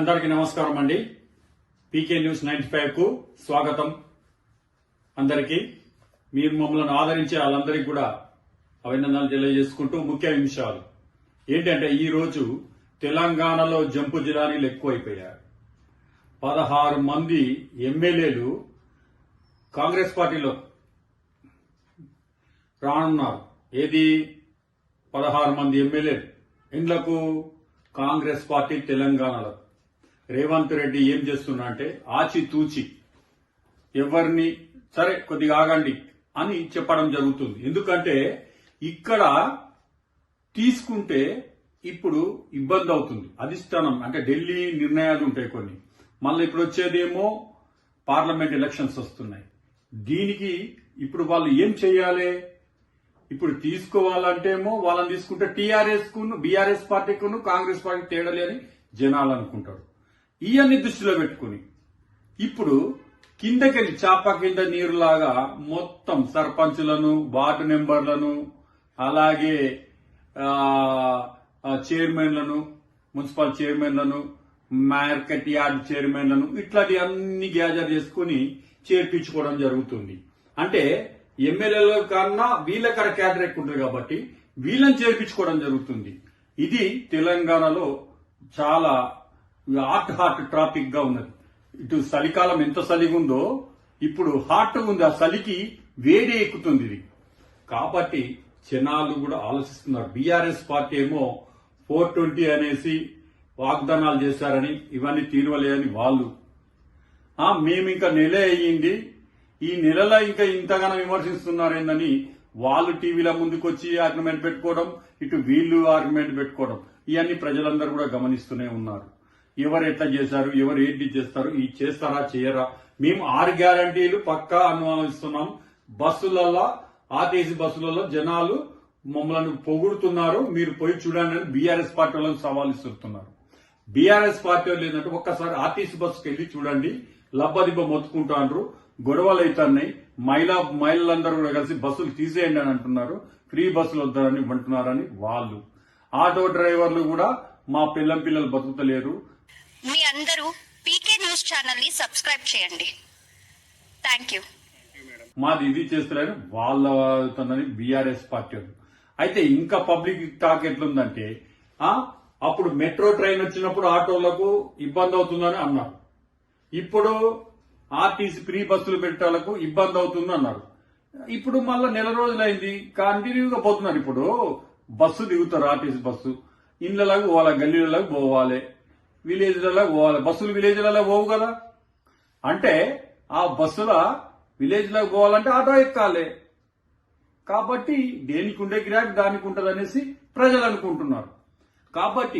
అందరికీ నమస్కారం అండి. పీకే న్యూస్ నైన్టీ ఫైవ్కు స్వాగతం. అందరికీ మీరు మమ్మల్ని ఆదరించే వాళ్ళందరికీ కూడా అభినందనలు తెలియజేసుకుంటూ ముఖ్య అంశాలు ఏంటంటే ఈ రోజు తెలంగాణలో జంపు జిరానీలు ఎక్కువైపోయారు పదహారు మంది ఎమ్మెల్యేలు కాంగ్రెస్ పార్టీలో రానున్నారు. ఏది? పదహారు మంది ఎమ్మెల్యేలు. ఇండ్లకు కాంగ్రెస్ పార్టీ తెలంగాణలో. రేవంత్ రెడ్డి ఏం చేస్తున్నా అంటే ఆచితూచి ఎవరిని సరే కొద్దిగా ఆగండి అని చెప్పడం జరుగుతుంది. ఎందుకంటే ఇక్కడ తీసుకుంటే ఇప్పుడు ఇబ్బంది అవుతుంది. అధిష్టానం అంటే ఢిల్లీ నిర్ణయాలు ఉంటాయి కొన్ని. మళ్ళీ ఇప్పుడు వచ్చేదేమో పార్లమెంట్ ఎలక్షన్స్ వస్తున్నాయి. దీనికి ఇప్పుడు వాళ్ళు ఏం చేయాలి? ఇప్పుడు తీసుకోవాలంటేమో వాళ్ళని తీసుకుంటే టీఆర్ఎస్ కును బీఆర్ఎస్ పార్టీకును కాంగ్రెస్ పార్టీ తేడాలి అని జనాలు అనుకుంటారు. ఇవన్నీ దృష్టిలో పెట్టుకుని. ఇప్పుడు కిందకెళ్ళి చాప కింద నీరులాగా మొత్తం సర్పంచులను వార్డు మెంబర్లను అలాగే చైర్మన్లను మున్సిపల్ చైర్మన్లను మార్కెట్ యార్డ్ చైర్మన్లను ఇట్లాంటి అన్ని గ్యాదర్ చేసుకుని చేర్పించుకోవడం జరుగుతుంది. అంటే ఎమ్మెల్యేల కన్నా వీళ్ళక్కడ క్యాడర్ ఎక్కువ ఉంటుంది కాబట్టి వీళ్ళని చేర్పించుకోవడం జరుగుతుంది. ఇది తెలంగాణలో చాలా హాట్ హాట్ ట్రాఫిక్గా ఉన్నది. ఇటు చలికాలం ఎంత చలిగా ఉందో ఇప్పుడు హాట్ ఉంది. ఆ చలికి వేడి ఎక్కుతుంది ఇది. కాబట్టి జనాలు కూడా ఆలోచిస్తున్నారు. బీఆర్ఎస్ పార్టీ ఏమో ఫోర్ ట్వంటీ అనేసి వాగ్దానాలు చేశారని ఇవన్నీ తీరవలేదని వాళ్ళు. మేము ఇంకా నెల అయ్యింది. ఈ నెలలో ఇంకా ఇంతగానో విమర్శిస్తున్నారేందని వాళ్ళు టీవీల ముందుకు వచ్చి ఆర్గ్యుమెంట్ పెట్టుకోవడం ఇటు వీళ్ళు ఆర్గ్యుమెంట్ పెట్టుకోవడం ఇవన్నీ ప్రజలందరూ కూడా గమనిస్తూనే ఉన్నారు. ఎవరు ఎట్లా చేశారు ఎవరు ఏంటి చేస్తారు ఈ చేస్తారా చేయరా? మేము ఆరు గ్యారంటీలు పక్కా అనుభవిస్తున్నాం. బస్సులలో ఆర్టీసీ బస్సులలో జనాలు మమ్మల్ని పొగుడుతున్నారు. మీరు పోయి చూడండి అని బీఆర్ఎస్ పార్టీ వాళ్ళని సవాల్ ఇస్తున్నారు. బీఆర్ఎస్ పార్టీ వాళ్ళు ఏంటంటే ఒక్కసారి ఆర్టీసీ బస్సుకి వెళ్ళి చూడండి. లబ్బదిబ్బ మొత్తుకుంటాండ్రు. గొడవలు అవుతున్నాయి మహిళా మహిళలందరూ కూడా కలిసి బస్సులు తీసేయండి అని అంటున్నారు. ఫ్రీ బస్సులు వద్దని అంటున్నారని వాళ్ళు. ఆటో డ్రైవర్లు కూడా మా పిల్లం పిల్లలు బతుకుతలేరు. మీ అందరూ పీకే న్యూస్ ఛానల్ని సబ్స్క్రైబ్ చేయండి. Thank you. మాది ఇది చేస్తలేరు వాళ్ళ అవుతుందని బీఆర్ఎస్ పార్టీ. అయితే ఇంకా పబ్లిక్ టాక్ ఎట్లుందంటే అప్పుడు మెట్రో ట్రైన్ వచ్చినప్పుడు ఆటోలకు ఇబ్బంది అవుతుందని అన్నారు. ఇప్పుడు ఆర్టీసీ ఫ్రీ బస్సులు పెట్టాలకు ఇబ్బంది అవుతుంది అన్నారు. ఇప్పుడు మళ్ళా నెల రోజులైంది కంటిన్యూగా పోతున్నారు ఇప్పుడు. బస్సు దిగుతారు ఆర్టీసీ బస్సు. ఇళ్ళలకు పోవాలి గల్లీలకు పోవాలి విలేజ్లలో పోవాలి. బస్సులు విలేజ్లలో పోవు కదా. అంటే ఆ బస్సుల విలేజ్లోకి పోవాలంటే ఆటో ఎక్కాలి. కాబట్టి దేనికి ఉండే గిరాక్ దానికి ఉంటదనేసి ప్రజలు అనుకుంటున్నారు. కాబట్టి